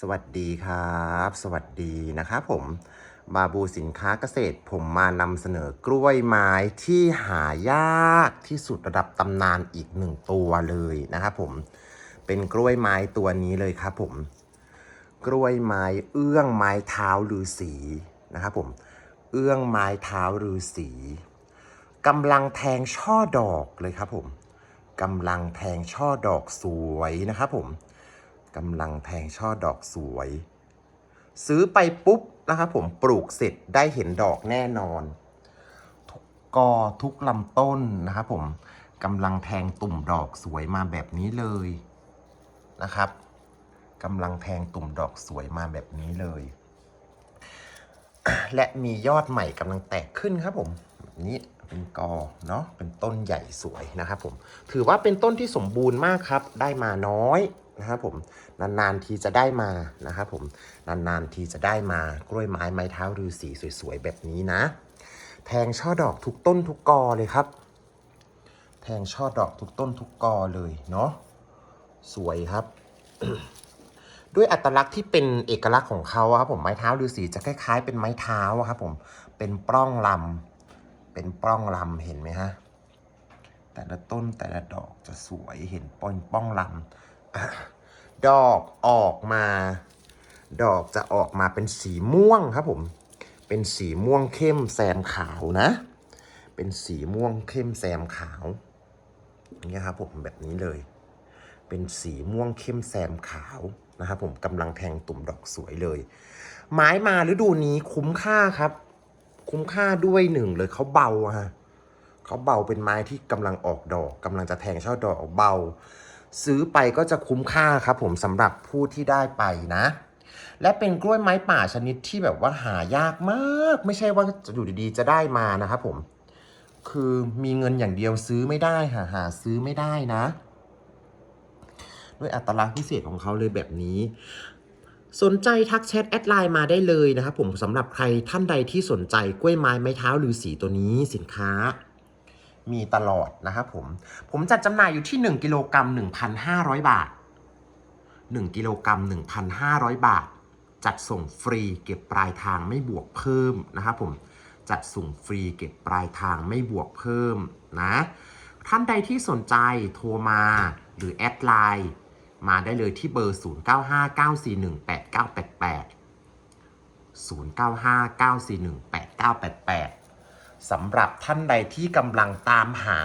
สวัสดีครับ สวัสดีนะครับผมบาบูสินค้าเกษตร ผมมานำเสนอกล้วยไม้ที่หายากที่สุดระดับตำนานอีกหนึ่งตัวเลยนะครับผมเป็นกล้วยไม้ตัวนี้เลยครับผมกล้วยไม้เอื้องไม้เท้าฤาษีนะครับผมเอื้องไม้เท้าฤาษีกำลังแทงช่อดอกเลยครับผมกำลังแทงช่อดอกสวยนะครับผม กำลังแทงช่อดอกสวย ซื้อไปปุ๊บนะครับผมปลูกเสร็จได้เห็นดอกแน่นอน ทุกกอทุกลำต้นนะครับผมกำลังแทงตุ่มดอกสวยมาแบบนี้เลยนะครับกำลังแทงตุ่มดอกสวยมาแบบนี้เลย และมียอดใหม่กำลังแตกขึ้นครับผมแบบนี้เป็นกอเนาะเป็นต้นใหญ่สวยนะครับผมถือว่าเป็นต้นที่สมบูรณ์มากครับ ได้มาน้อย นะครับผมนานๆทีจะได้มานะครับผมนานๆทีจะได้มากล้วยไม้ไม้เท้าฤาษีสวยๆแบบนี้นะ แทงช่อดอกทุกต้นทุกกอเลยครับ แทงช่อดอกทุกต้นทุกกอเลยเนาะสวยครับ ด้วยอัตลักษณ์ที่เป็นเอกลักษณ์ของเขาครับผมไม้เท้าฤาษีจะคล้ายๆ เป็นไม้เท้าครับผมเป็นปล้องลำเป็นปล้องลำเห็นไหมฮะแต่ละต้นแต่ละดอกจะสวยเห็นป้องป้องลำ ดอกออกมา ดอกจะออกมาเป็นสีม่วงครับผม เป็นสีม่วงเข้มแซมขาวนะ เป็นสีม่วงเข้มแซมขาวอย่ครับผมแบบนี้เลย เป็นสีม่วงเข้มแซมขาวนะครับผมกำลังแทงตุ่มดอกสวยเลย ไม้มาฤดูนี้คุ้มค่าครับ คุ้มค่าด้วยหนึ่งเลยเขาเบาอะฮะเขาเบาเป็นไม้ที่กำลังออกดอกกำลังจะแทงช่อดอกเบา ซื้อไปก็จะคุ้มค่าครับผมสำหรับผู้ที่ได้ไปนะ และเป็นกล้วยไม้ป่าชนิดที่แบบว่าหายากมาก ไม่ใช่ว่าจะอยู่ดีๆ จะได้มานะครับผม คือมีเงินอย่างเดียวซื้อไม่ได้หาหาซื้อไม่ได้นะ ด้วยอัตลักษณ์พิเศษของเขาเลยแบบนี้ สนใจทักแชทแอดไลน์มาได้เลยนะครับผมสำหรับใครท่านใดที่สนใจกล้วยไม้ไม้เท้าหรือสีตัวนี้สินค้า มีตลอดนะครับผม ผมจัดจำหน่ายอยู่ที่ 1กิโลกรัม1,500 บาท 1กิโลกรัม1,500 บาท จัดส่งฟรีเก็บปลายทางไม่บวกเพิ่มนะครับผมจัดส่งฟรีเก็บปลายทางไม่บวกเพิ่มนะ ท่านใดที่สนใจโทรมาหรือแอดไลน์มาได้เลยที่เบอร์ 0959418988 0959418988 สำหรับท่านใดที่กำลังตามหา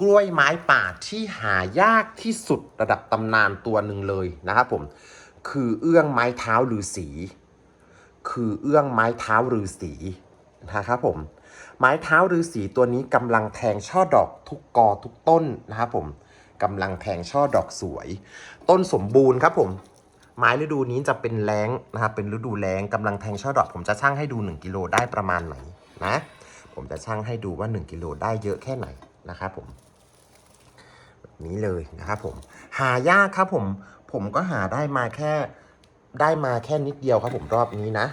กล้วยไม้ป่าที่หายากที่สุดระดับตำนานตัวหนึ่งเลยนะครับผม คือเอื้องไม้เท้าฤาษีคือเอื้องไม้เท้าฤาษีนะครับผม ไม้เท้าฤาษีตัวนี้กำลังแทงช่อดอกทุกกอทุกต้นนะครับผมกำลังแทงช่อดอกสวย ต้นสมบูรณ์ครับผม ไม้ฤดูนี้จะเป็นแรงนะครับเป็นฤดูแรงกำลังแทงช่อดอกผมจะชั่งให้ดู 1กิโลได้ประมาณไหนนะ ผมจะชั่งให้ดูว่า 1กิโลได้เยอะแค่ไหนนะครับผมแบบนี้เลยนะครับผม หายากครับผม ผมก็หาได้มาแค่ได้มาแค่นิดเดียวครับผมรอบนี้นะ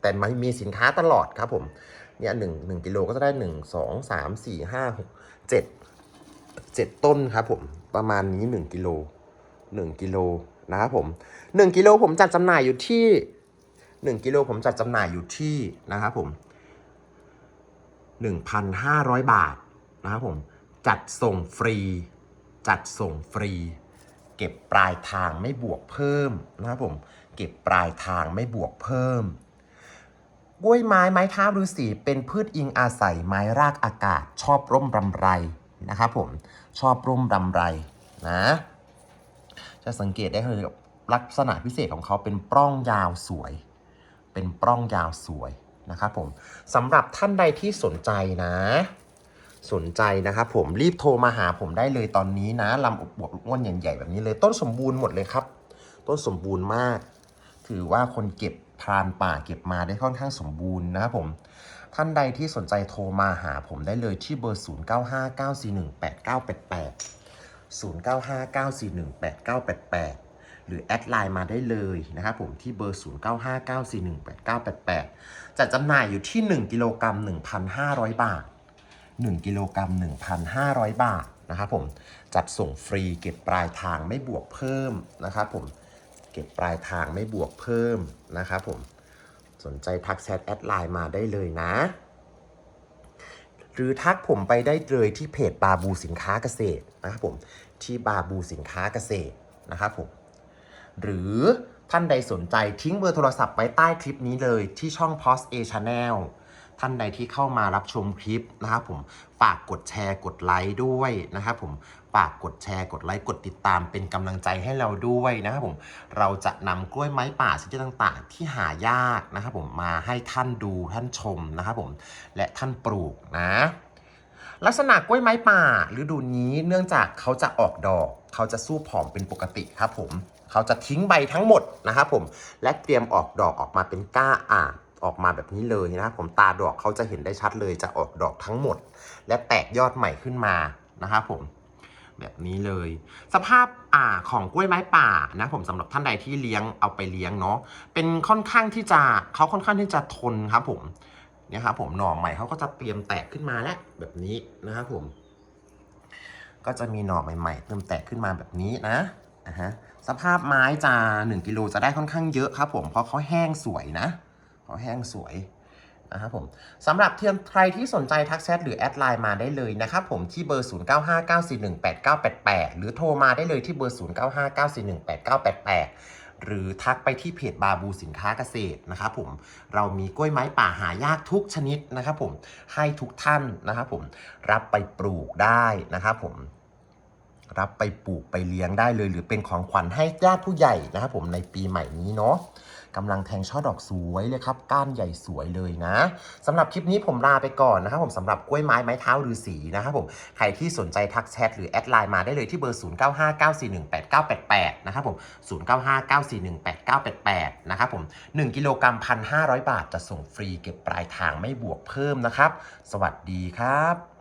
แต่มันมีสินค้าตลอดครับผมเนี่ยหนึ่งหนึ่งกิโลก็จะได้หนึ่งสองสามสี่ห้าหกเจ็ดเจ็ดต้นครับผมประมาณนี้หนึ่งกิโลหนึ่งกิโลนะครับผมหนึ่งกิโลผมจัดจำหน่ายอยู่ที่หนึ่งกิโลผมจัดจำหน่ายอยู่ที่นะครับผม หนึ่งพันห้าร้อยบาทนะครับผม จัดส่งฟรี จัดส่งฟรี เก็บปลายทางไม่บวกเพิ่มนะครับผม เก็บปลายทางไม่บวกเพิ่มกล้วยไม้ไม้ท้าฤาษีเป็นพืชอิงอาศัยไม้รากอากาศ ชอบร่มรำไรนะครับผม ชอบร่มรำไรนะ จะสังเกตได้เลยลักษณะพิเศษของเขาเป็นปล้องยาวสวย เป็นปล้องยาวสวย นะครับผมสำหรับท่านใดที่สนใจนะ สนใจนะครับผมรีบโทรมาหาผมได้เลยตอนนี้นะลำอวบๆอ้วนใหญ่ๆแบบนี้เลยต้นสมบูรณ์หมดเลยครับ ต้นสมบูรณ์มาก ถือว่าคนเก็บพรานป่าเก็บมาได้ค่อนข้างสมบูรณ์นะครับผมท่านใดที่สนใจโทรมาหาผมได้เลยที่เบอร์ 0959418988 0959418988 หรือแอดไลน์มาได้เลยนะครับผมที่เบอร์ 0959418988จัดจำหน่ายอยู่ที่ 1 กิโลกรัม1,500 บาท 1 กิโลกรัม1,500 บาทนะครับผมจัดส่งฟรีเก็บปลายทางไม่บวกเพิ่มนะครับผมเก็บปลายทางไม่บวกเพิ่มนะครับผมสนใจทักแชทแอดไลน์มาได้เลยนะ หรือทักผมไปได้เลยที่เพจบาบูสินค้าเกษตรนะครับผมที่บาบูสินค้าเกษตรนะครับผม หรือท่านใดสนใจทิ้งเบอร์โทรศัพท์ไว้ใต้คลิปนี้เลยที่ช่อง Post A Channel ท่านใดที่เข้ามารับชมคลิปนะครับผมฝากกดแชร์กดไลค์ด้วยนะครับผมฝากกดแชร์กดไลค์กดติดตามเป็นกำลังใจให้เราด้วยนะครับผมเราจะนำกล้วยไม้ป่าชนิดต่างๆ ที่หายากนะครับผมมาให้ท่านดูท่านชมนะครับผมและท่านปลูกนะ ลักษณะกล้วยไม้ป่าฤดูนี้เนื่องจากเขาจะออกดอก เขาจะสู้ผอมเป็นปกติครับผม เขาจะทิ้งใบทั้งหมดนะครับผมและเตรียมออกดอกออกมาเป็นก้าอ่างออกมาแบบนี้เลยนะครับผมตาดอกเขาจะเห็นได้ชัดเลยจะออกดอกทั้งหมด และแตกยอดใหม่ขึ้นมานะครับผมแบบนี้เลย สภาพอ่าของกล้วยไม้ป่านะผมสำหรับท่านใดที่เลี้ยงเอาไปเลี้ยงเนาะเป็นค่อนข้างที่จะเขาค่อนข้างที่จะทนครับผมเนี่ยครับผมหน่อใหม่เขาก็จะเตรียมแตกขึ้นมาแล้วแบบนี้นะครับผม ก็จะมีหน่อใหม่ ๆเติมแตกขึ้นมาแบบนี้นะอะฮะ สภาพไม้จะ1กิโลจะได้ค่อนข้างเยอะครับผมเพราะเขาแห้งสวยนะเขาแห้งสวยนะครับผมสำหรับเทียมใครที่สนใจทักแชทหรือแอดไลน์มาได้เลยนะครับผมที่เบอร์ 0959418988 หรือโทรมาได้เลยที่เบอร์ 0959418988 หรือทักไปที่เพจบาบูสินค้าเกษตรนะครับผมเรามีกล้วยไม้ป่าหายากทุกชนิดนะครับผมให้ทุกท่านนะครับผมรับไปปลูกได้นะครับผม รับไปปลูกไปเลี้ยงได้เลย หรือเป็นของขวัญให้ญาติผู้ใหญ่นะครับผมในปีใหม่นี้เนาะกำลังแทงช่อดอกสวยเลยครับ ก้านใหญ่สวยเลยนะสำหรับคลิปนี้ผมลาไปก่อนนะครับผมสำหรับกล้วยไม้ไม้เท้าฤาษีนะครับผมใครที่สนใจทักแชทหรือแอดไลน์มาได้เลยที่เบอร์ 0959418988 นะครับผม 0959418988 นะครับผม 1 กิโลกรัม 1,500 บาทจะส่งฟรีเก็บปลายทางไม่บวกเพิ่มนะครับ สวัสดีครับ